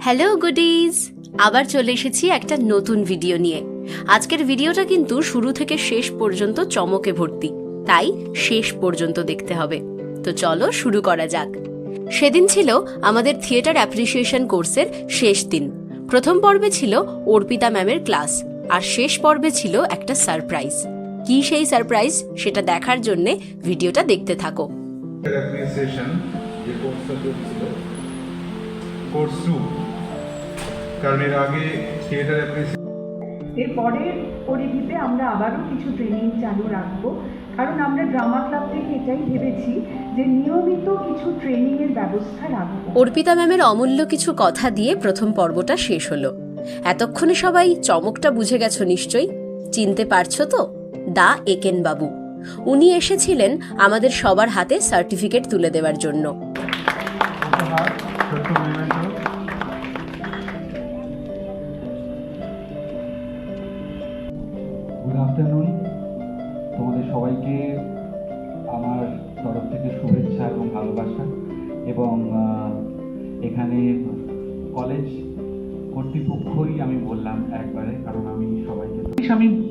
Hello goodies, আবার চলে এসেছি একটা নতুন ভিডিও নিয়ে। আজকের ভিডিওটা কিন্তু শুরু থেকে শেষ পর্যন্ত চমকে ভর্তি, তাই শেষ পর্যন্ত দেখতে হবে। তো চলো শুরু করা যাক। সেদিন ছিল আমাদের থিয়েটার অ্যাপ্রিসিয়েশন কোর্সের শেষ দিন। প্রথম পর্বে ছিল অর্পিতা ম্যামের ক্লাস, আর শেষ পর্বে ছিল একটা সারপ্রাইজ। কি সেই সারপ্রাইজ, সেটা দেখার জন্যে ভিডিওটা দেখতে থাকো। কোর্স টু কারণ এর আগে থিয়েটার অ্যাপ্রিসিয়েশন এর পরের পরিধিতে আমরা আবারও কিছু ট্রেনিং চালু রাখব। কারণ আমরা ড্রামা ক্লাব থেকে এটাই ভেবেছি যে নিয়মিত কিছু ট্রেনিংয়ের ব্যবস্থা রাখব। অর্পিতা ম্যামের অমূল্য কিছু কথা দিয়ে প্রথম পর্বটা শেষ হলো। এতক্ষণে সবাই চমকটা বুঝে গেছো নিশ্চয়ই? চিনতে পারছ তো? দা একেন বাবু উনি এসেছিলেন আমাদের সবার হাতে সার্টিফিকেট তুলে দেওয়ার জন্য। আফটারনুন তোমাদের সবাইকে আমার তরফ থেকে শুভেচ্ছা এবং ভালোবাসা এবং এখানে কলেজ কর্তৃপক্ষই আমি বললাম একবারে, কারণ আমি সবাইকে আমি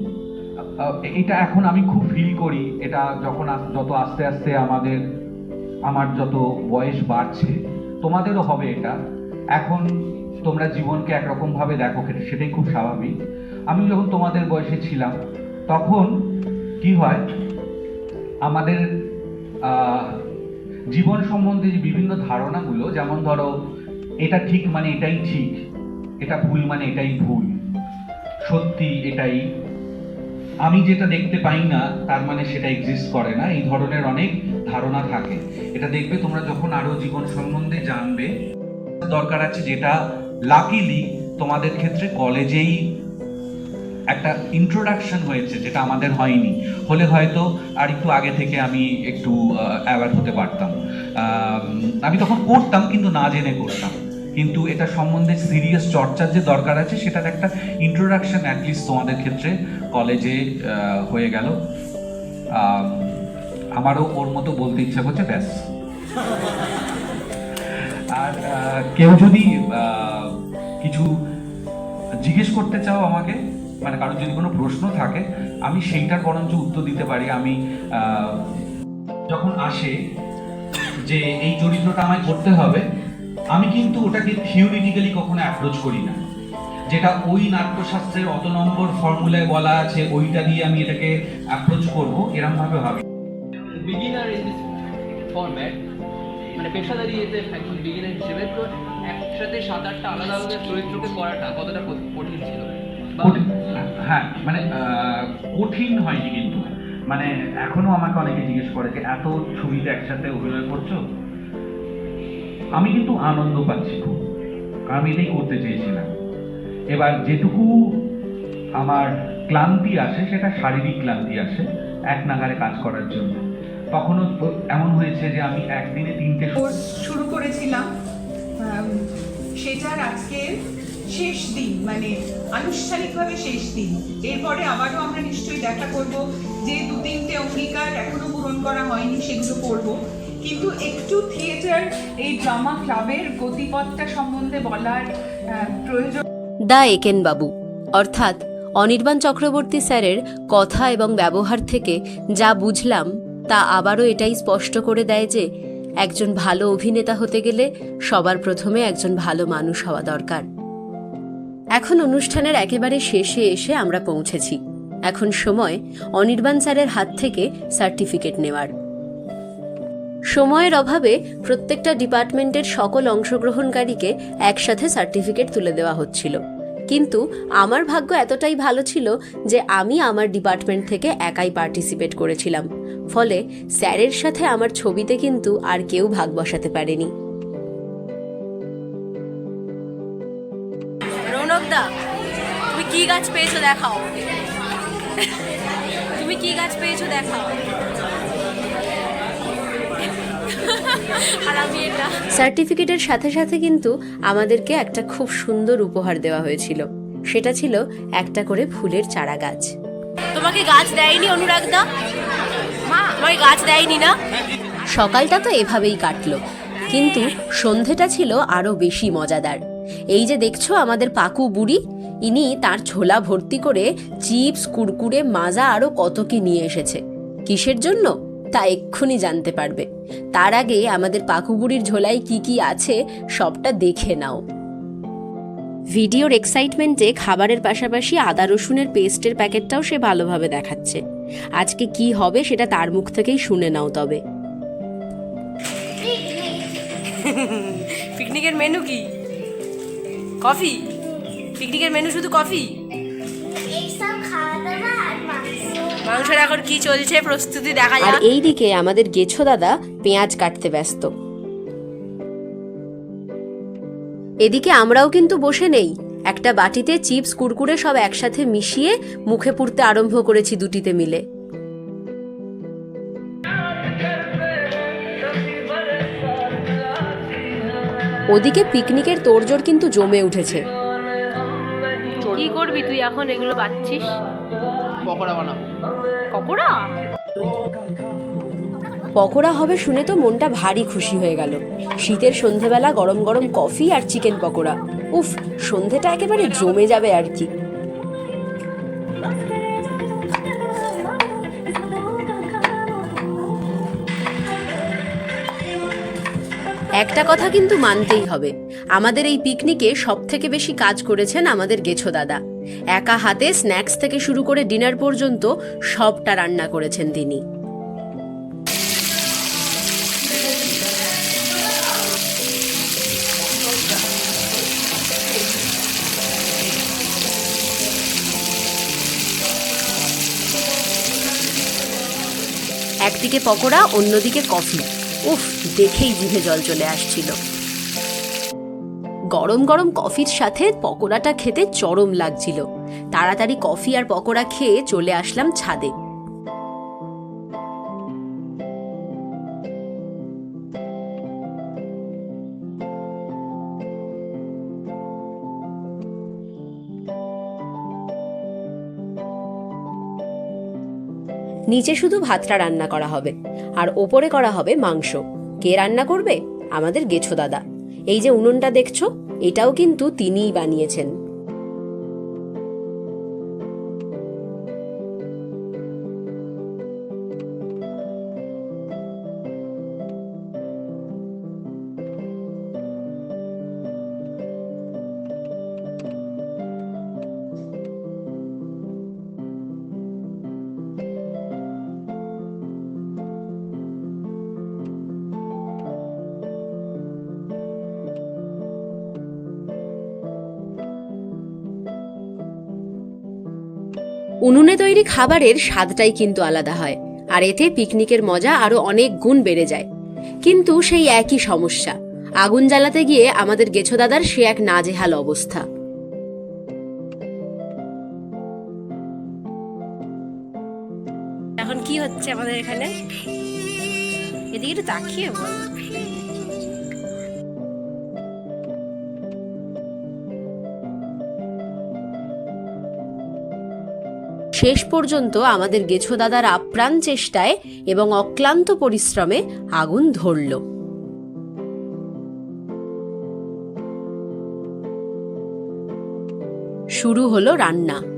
এটা এখন আমি খুব ফিল করি। এটা যখন যত আস্তে আস্তে আমাদের, আমার যত বয়স বাড়ছে, তোমাদেরও হবে এটা। এখন তোমরা জীবনকে একরকম ভাবে দেখো, সেটা- সেটাই খুব স্বাভাবিক। আমি যখন তোমাদের বয়সে ছিলাম তখন কি হয়? আমাদের জীবন সম্বন্ধে যে বিভিন্ন ধারণাগুলো, যেমন ধরো, এটা ঠিক মানে এটাই ঠিক, এটা ভুল মানে এটাই ভুল, সত্যি এটাই, আমি যেটা দেখতে পাই না, তার মানে সেটা এক্সিস্ট করে না, এই ধরনের অনেক ধারণা থাকে। এটা দেখবে তোমরা যখন আরও জীবন সম্বন্ধে জানবে, দরকার আছে যেটা লাকিলি তোমাদের ক্ষেত্রে কলেজেই একটা ইন্ট্রোডাকশন হয়েছে, যেটা আমাদের হয়নি। হলে হয়তো আর একটু আগে থেকে আমি একটু অ্যাওয়ার হতে পারতাম। আমি তখন করতাম, কিন্তু না জেনে করতাম। কিন্তু এটা সম্বন্ধে সিরিয়াস চর্চার যে দরকার আছে, সেটার একটা ইন্ট্রোডাকশন অ্যাটলিস্ট তোমাদের ক্ষেত্রে কলেজে হয়ে গেল। আমারও ওর মতো বলতে ইচ্ছা করছে, ব্যাস। আর কেউ যদি কিছু জিজ্ঞেস করতে চাও আমাকে মানে কারোর যদি কোনো প্রশ্ন থাকে, আমি সেইটার বরঞ্চ উত্তর দিতে পারি। আমি যখন আসে যে এই চরিত্রটা আমায় করতে হবে, আমি কিন্তু ওটাকে থিওরিটিক্যালি কখনো অ্যাপ্রোচ করি না। যেটা ওই নাট্যশাস্ত্রের অত নম্বর ফর্মুলায় বলা আছে, ওইটা দিয়ে আমি এটাকে অ্যাপ্রোচ করব এরম ভাবে। ভাবি বিগিনার ইন দিস ফরম্যাট মানে পেশাদারি এতে একজন বিগিনার হিসেবে তো একসাথে সাত আটটা আলাদা আলাদা চরিত্রকে করাটা কতটা কঠিন ছিল? হ্যাঁ মানে কঠিন হয়নি কিন্তু। মানে এখনও আমাকে অনেকে জিজ্ঞেস করে যে, এত ছবিতে একসাথে অভিনয় করছ? আমি কিন্তু আনন্দ পাচ্ছি খুব আমি এটাই করতে চেয়েছিলাম। এবার যেটুকু আমার ক্লান্তি আসে সেটা শারীরিক ক্লান্তি আসে এক নাগারে কাজ করার জন্য। তখনও এমন হয়েছে যে, আমি একদিনে তিনটে শুরু করেছিলাম সেটার আজকে শেষ দিন মানে আনুষ্ঠানিকভাবে শেষ দিন। এরপরে আবারও আমরা নিশ্চয়ই দেখা করব যে দু তিনটে অঙ্গীকার এখনও পূরণ করা হয়নি, সেগুলো করব। কিন্তু একটু থিয়েটার, এই ড্রামা ক্লাবের গতিপথটা সম্বন্ধে বলার প্রয়োজন। দা একেন বাবু অর্থাৎ অনির্বাণ চক্রবর্তী স্যারের কথা এবং ব্যবহার থেকে যা বুঝলাম, তা আবারও এটাই স্পষ্ট করে দেয় যে একজন ভালো অভিনেতা হতে গেলে সবার প্রথমে একজন ভালো মানুষ হওয়া দরকার। এখন অনুষ্ঠানের একেবারে শেষে এসে আমরা পৌঁছেছি। এখন সময় অনির্বাণ স্যারের হাত থেকে সার্টিফিকেট নেওয়ার। সময়ের অভাবে প্রত্যেকটা ডিপার্টমেন্টের সকল অংশগ্রহণকারীকে একসাথে সার্টিফিকেট তুলে দেওয়া হচ্ছিল। কিন্তু আমার ভাগ্য এতটাই ভালো ছিল যে আমি আমার ডিপার্টমেন্ট থেকে একাই পার্টিসিপেট করেছিলাম। ফলে স্যারের সাথে আমার ছবিতে কিন্তু আর কেউ ভাগ বসাতে পারেনি। গাছ পেয়েছ দেখাও। তুমি কি গাছ পেয়েছ দেখাও। সার্টিফিকেটের সাথে সাথে কিন্তু আমাদেরকে একটা খুব সুন্দর উপহার দেওয়া হয়েছিল। সেটা ছিল একটা করে ফুলের চারা গাছ। তোমাকে গাছ দেয়নি অনুরাগদা? মা। তোমাকে গাছ দেয়নি না? সকালটা তো এভাবেই কাটলো। কিন্তু সন্ধেটা ছিল আরও বেশি মজাদার। এই যে দেখছ আমাদের পাকু বুড়ি, ইনি তার ছোলা ভর্তি করে চিপস, কুরকুরে, মাজা আরও কত কি নিয়ে এসেছে। কিসের জন্য? তা এক্ষুনি জানতে পারবে। তার আগে আমাদের পাকু বুড়ির ঝোলায় কি কি আছে সবটা দেখে নাও। ভিডিওর এক্সাইটমেন্টে খাবারের পাশাপাশি আদা রসুনের পেস্টের প্যাকেটটাও সে ভালোভাবে দেখাচ্ছে। আজকে কি হবে সেটা তার মুখ থেকেই শুনে নাও তবে। পিকনিকের মেনু কি? কফি? পিকনিকের মেনু শুধু কফি? এইসব খাওয়া দাওয়া আর মাংস। মাংসের এখন কি চলছে? প্রস্তুতি দেখা আর এইদিকে আমাদের গেছো দাদা পেঁয়াজ কাটতে ব্যস্ত। এদিকে আমরাও কিন্তু বসে নেই। একটা বাটিতে চিপস কুরকুরে সব একসাথে মিশিয়ে মুখে পুড়তে আরম্ভ করেছি দুটিতে মিলে। ওদিকে পিকনিকের তোড়জোড় কিন্তু জমে উঠেছে। কি করবি তুই এখন? এগুলো পাচ্ছিস? পকোড়া বানাবো। পকোড়া? পকোড়া হবে শুনে তো মনটা ভারী খুশি হয়ে গেল। শীতের সন্ধেবেলা গরম গরম কফি আর চিকেন পকোড়া। উফ সন্ধেটা একেবারে জমে যাবে আর কি। একটা কথা কিন্তু মানতেই হবে। আমাদের এই পিকনিকে সব থেকে বেশি কাজ করেছেন আমাদের গেছো দাদা। একা হাতে স্ন্যাক্স থেকে শুরু করে ডিনার পর্যন্ত সবটা রান্না করেছেন তিনি। একদিকে পকোড়া, অন্যদিকে কফি। উফ, দেখেই জিভে জল চলে আসছিল। গরম গরম কফির সাথে পকোড়াটা খেতে চরম লাগছিল। তাড়াতাড়ি কফি আর পকোড়া খেয়ে চলে আসলাম ছাদে। নিচে শুধু ভাতটা রান্না করা হবে, আর ওপরে করা হবে মাংস। কে রান্না করবে? আমাদের গেছো দাদা। এই যে উনুনটা দেখছ, এটাও কিন্তু তিনিই বানিয়েছেন। উনুনে তৈরি খাবারের স্বাদটাই কিন্তু আলাদা হয়, আর এতে পিকনিকের মজা আরও অনেক গুণ বেড়ে যায়। কিন্তু সেই একই সমস্যা, আগুন জ্বালাতে গিয়ে আমাদের গেছো দাদার সে এক নাজেহাল অবস্থা। এখন কি হচ্ছে আমাদের এখানে? এদিকে একটু তাকিয়ে বল। শেষ পর্যন্ত আমাদের গেছো দাদার আপ্রাণ চেষ্টায় এবং অক্লান্ত পরিশ্রমে আগুন ধরল। শুরু হলো রান্না।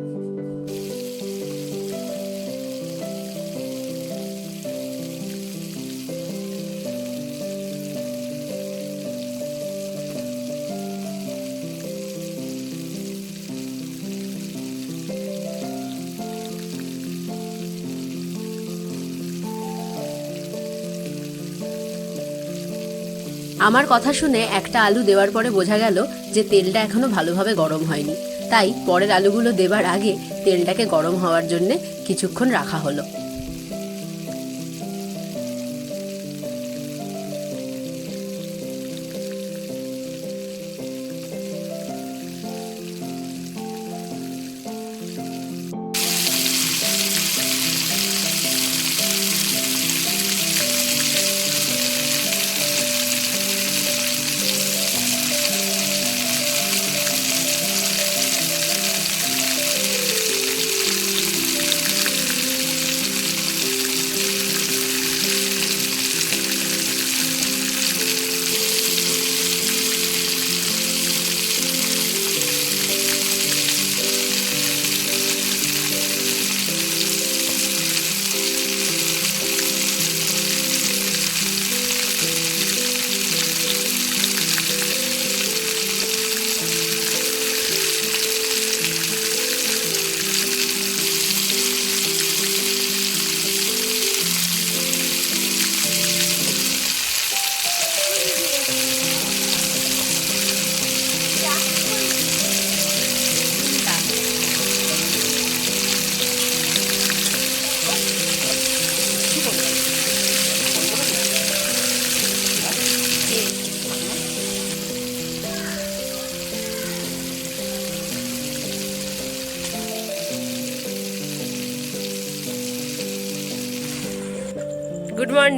আমার কথা শুনে একটা আলু দেওয়ার পরে বোঝা গেল যে তেলটা এখনও ভালোভাবে গরম হয়নি। তাই পরের আলুগুলো দেবার আগে তেলটাকে গরম হওয়ার জন্য কিছুক্ষণ রাখা হলো।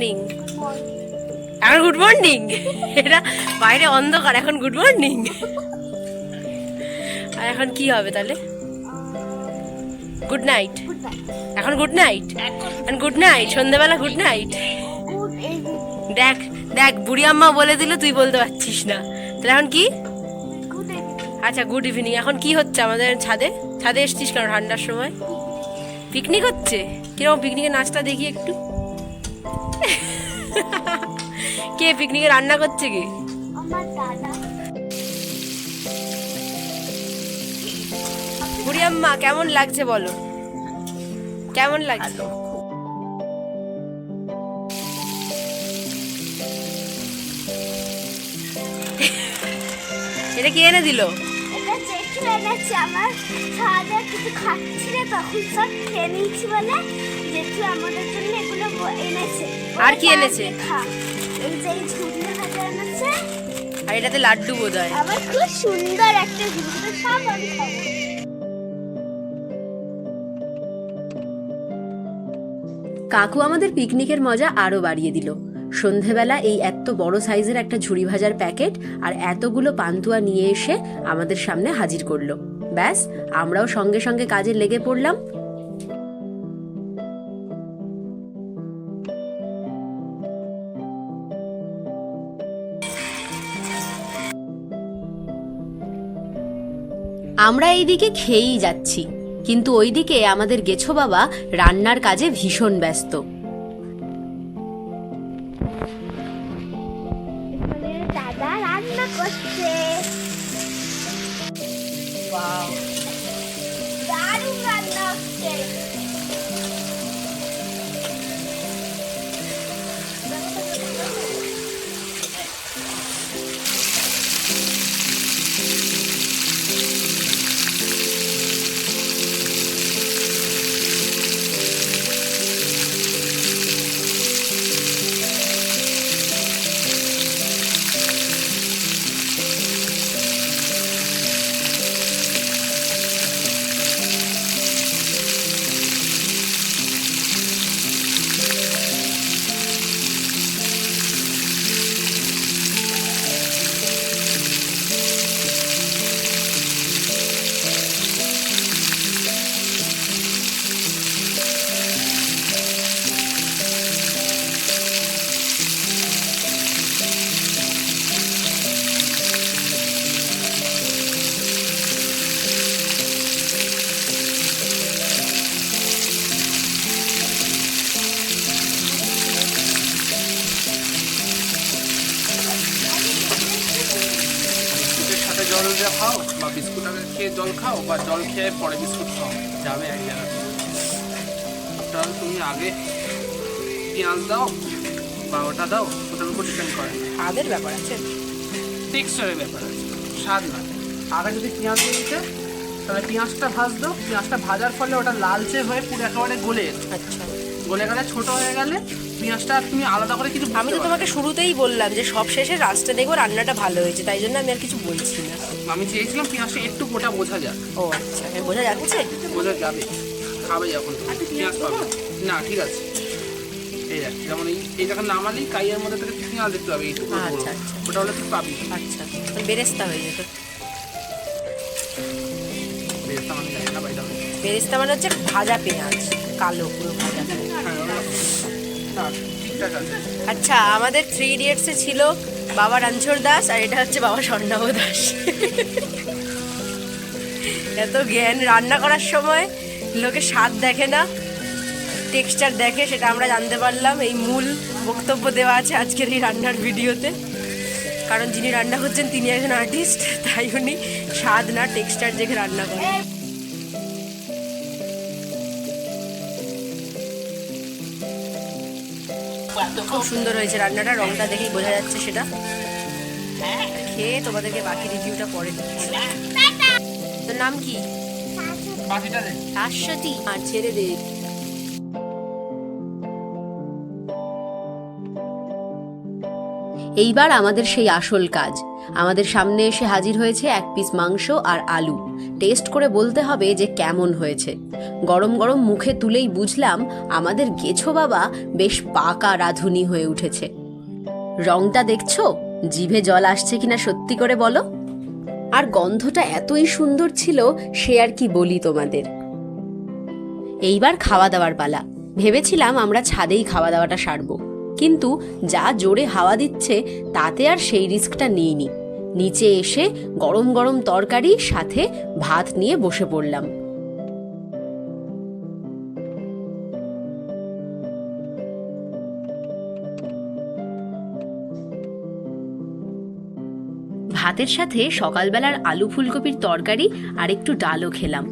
মর্নিং এখন গুড মর্নিং এটা বাইরে অন্ধকার, এখন গুড মর্নিং আর এখন কি হবে তাহলে? গুড নাইট এখন গুড নাইট এখন গুড নাইট সন্ধ্যাবেলা গুড নাইট দেখ দেখ, বুড়ি আম্মা বলে দিল, তুই বলতে পারছিস না। তাহলে এখন কি? আচ্ছা গুড ইভিনিং এখন কি হচ্ছে আমাদের ছাদে? ছাদে এসছিস কেন ঠান্ডার সময়? পিকনিক হচ্ছে? কীরকম পিকনিকের নাচটা দেখি একটু। কে পিকনিকে রান্না করছে কি? আমার দাদা। বুড়ি আম্মা কেমন লাগছে বলো? কেমন লাগছে? এটা কে এনে দিল? এনেছে আমার খাওয়া কিছু খাচ্ছি না তখন সব খেয়ে নিয়েছি বলে জেঠু আমাদের জন্য এগুলো এনেছে। আর কি এনেছে? আর এটাতে লাড্ডু বোধ হয়। আবার খুব সুন্দর একটা ঝুড়ি সব আমি খাব। কাকু আমাদের পিকনিকের মজা আরও বাড়িয়ে দিল। সন্ধেবেলা এই এত বড় সাইজের একটা ঝুড়ি ভাজার প্যাকেট আর এতগুলো পান্তুয়া নিয়ে এসে আমাদের সামনে হাজির করল। ব্যাস আমরাও সঙ্গে সঙ্গে কাজে লেগে পড়লাম। আমরা এইদিকে খেয়েই যাচ্ছি। কিন্তু ওইদিকে আমাদের গেছো বাবা রান্নার কাজে ভীষণ ব্যস্ত। বা জল খেয়ে পরে বিস্কুট খাও যাবে এক জায়গাতে তাহলে তুমি আগে পেঁয়াজ দাও বা ওটা দাও ওটার উপর ডিপেন্ড করে। স্বাদের ব্যাপার আছে। টেক্সচারের ব্যাপার আছে স্বাদ না। আগে যদি পেঁয়াজ দিতে তাহলে পেঁয়াজটা দাও পেঁয়াজটা ভাজার ফলে ওটা লালচে হয়ে পুরো একেবারে গলে। আচ্ছা। গলে গেলে ছোট হয়ে গেলে পেঁয়াজটা তুমি আলাদা করে কিছু আমি তো তোমাকে শুরুতেই বললাম যে সব শেষে রাস্তা দেখব রান্নাটা ভালো হয়েছে তাই জন্য আমি আর কিছু বলছি না। আমি চেয়েছিলাম পেঁয়াজটা একটু গোটা বোঝা যাক। ও আচ্ছা এ বোঝা যাচ্ছে? বোঝা যাবে। খাবে যখন পেঁয়াজ পাবে। না ঠিক আছে। এই দেখ যেমন এই এই যখন নামালি কাইয়ের মধ্যে থেকে পেঁয়াজ দেখতে পাবে এইটুকু আচ্ছা, আচ্ছা। ওটা হলে তুই পাবি। আচ্ছা বেরেস্তা হয়ে যেত। বেশ আমি জানি না বাইরে বেরেস্তা মানে হচ্ছে ভাজা পেঁয়াজ কালো পুরো ভাজা আচ্ছা আমাদের থ্রি ইডিয়টসে ছিল বাবা রণছর দাস আর এটা হচ্ছে বাবা স্বর্ণাভ দাস। এত জ্ঞান রান্না করার সময় লোকে স্বাদ দেখে না টেক্সচার দেখে, সেটা আমরা জানতে পারলাম। এই মূল বক্তব্য দেওয়া আছে আজকের এই রান্নার ভিডিওতে। কারণ যিনি রান্না করছেন, তিনি একজন আর্টিস্ট তাই উনি স্বাদ না টেক্সচার দেখে রান্না করেন খুব সুন্দর হয়েছে রান্নাটা রংটা দেখেই বোঝা যাচ্ছে সেটা। খেয়ে তোমাদেরকে বাকি রিভিউটা পরে দিচ্ছি তোর নাম কি? শাশ্বতী আর ছেড়ে দে। এইবার আমাদের সেই আসল কাজ। আমাদের সামনে এসে হাজির হয়েছে এক পিস মাংস আর আলু। টেস্ট করে বলতে হবে যে কেমন হয়েছে। গরম গরম মুখে তুলেই বুঝলাম আমাদের গেছো বাবা বেশ পাকা রাঁধুনি হয়ে উঠেছে। রংটা দেখছ? জিভে জল আসছে কিনা সত্যি করে বলো? আর গন্ধটা এতই সুন্দর ছিল, সে আর কি বলি তোমাদের। এইবার খাওয়া দাওয়ার পালা। ভেবেছিলাম আমরা ছাদেই খাওয়া দাওয়াটা সারবো। কিন্তু যা জোরে হাওয়া দিচ্ছে, তাতে আর সেই রিস্কটা নিইনি। নিচে এসে গরম গরম তরকারি, সাথে ভাত নিয়ে বসে পড়লাম। ভাতের সাথে সকালবেলার আলু ফুলকপির তরকারি আর একটু ডালও খেলাম।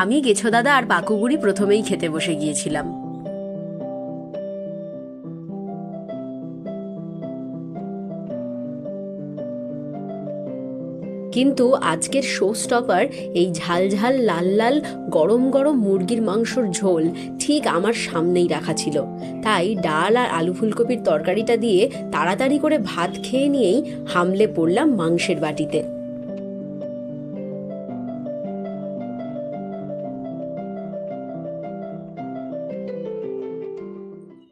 আমি গেছো দাদা আর বাকুগুড়ি প্রথমেই খেতে বসে গিয়েছিলাম। কিন্তু আজকের শো স্টপার এই ঝাল ঝাল, লাল লাল, গরম গরম মুরগির মাংসর ঝোল ঠিক আমার সামনেই রাখা ছিল। তাই ডাল আর আলু ফুলকপির তরকারিটা দিয়ে তাড়াতাড়ি করে ভাত খেয়ে নিয়েই হামলে পড়লাম মাংসের বাটিতে।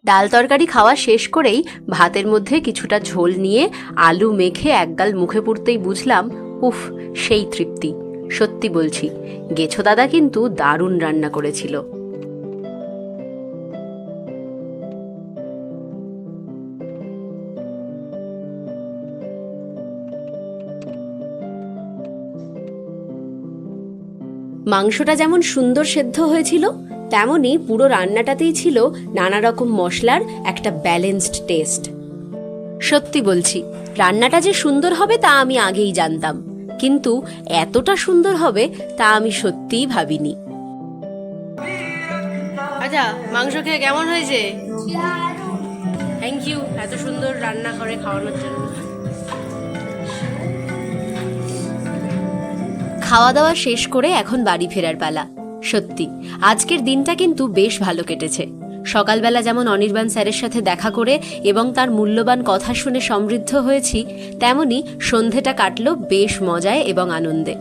ডাল তরকারি খাওয়া শেষ করেই ভাতের মধ্যে কিছুটা ঝোল নিয়ে আলু মেখে একগাল মুখে পুরতেই বুঝলাম উফ, সেই তৃপ্তি। সত্যি বলছি, গেছো দাদা কিন্তু দারুণ রান্না করেছিল। মাংসটা যেমন সুন্দর সেদ্ধ হয়েছিল তেমনই পুরো রান্নাটাতেই ছিল নানা রকম মশলার একটা ব্যালেন্সড টেস্ট সত্যি বলছি রান্নাটা যে সুন্দর হবে তা আমি আগেই জানতাম। কিন্তু এতটা সুন্দর হবে তা আমি সত্যিই ভাবিনি। আচ্ছা মাংস খেয়ে কেমন হয়েছে? থ্যাংক ইউ এত সুন্দর রান্না করে খাওয়ানোর জন্য। খাওয়া দাওয়া শেষ করে এখন বাড়ি ফেরার পালা। সত্যি আজকের দিনটা কিন্তু বেশ ভালো কেটেছে। সকালবেলা যেমন অনির্বাণ স্যারের সাথে দেখা করে এবং তার মূল্যবান কথা শুনে সমৃদ্ধ হয়েছি, তেমনি সন্ধেটা কাটলো বেশ মজায় এবং আনন্দে।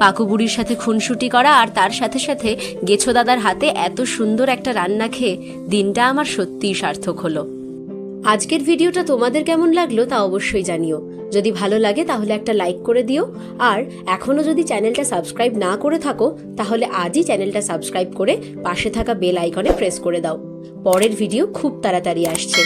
পাকুবুড়ির সাথে খুনসুটি করা আর তার সাথে সাথে গেছো দাদার হাতে এত সুন্দর একটা রান্না খেয়ে দিনটা আমার সত্যিই সার্থক হলো। আজকের ভিডিওটা তোমাদের কেমন লাগল তা অবশ্যই জানিও। যদি ভালো লাগে তাহলে একটা লাইক করে দিও। আর এখনও যদি চ্যানেলটা সাবস্ক্রাইব না করে থাকো, তাহলে আজই চ্যানেলটা সাবস্ক্রাইব করে পাশে থাকা বেল আইকনে প্রেস করে দাও। পরের ভিডিও খুব তাড়াতাড়ি আসছে।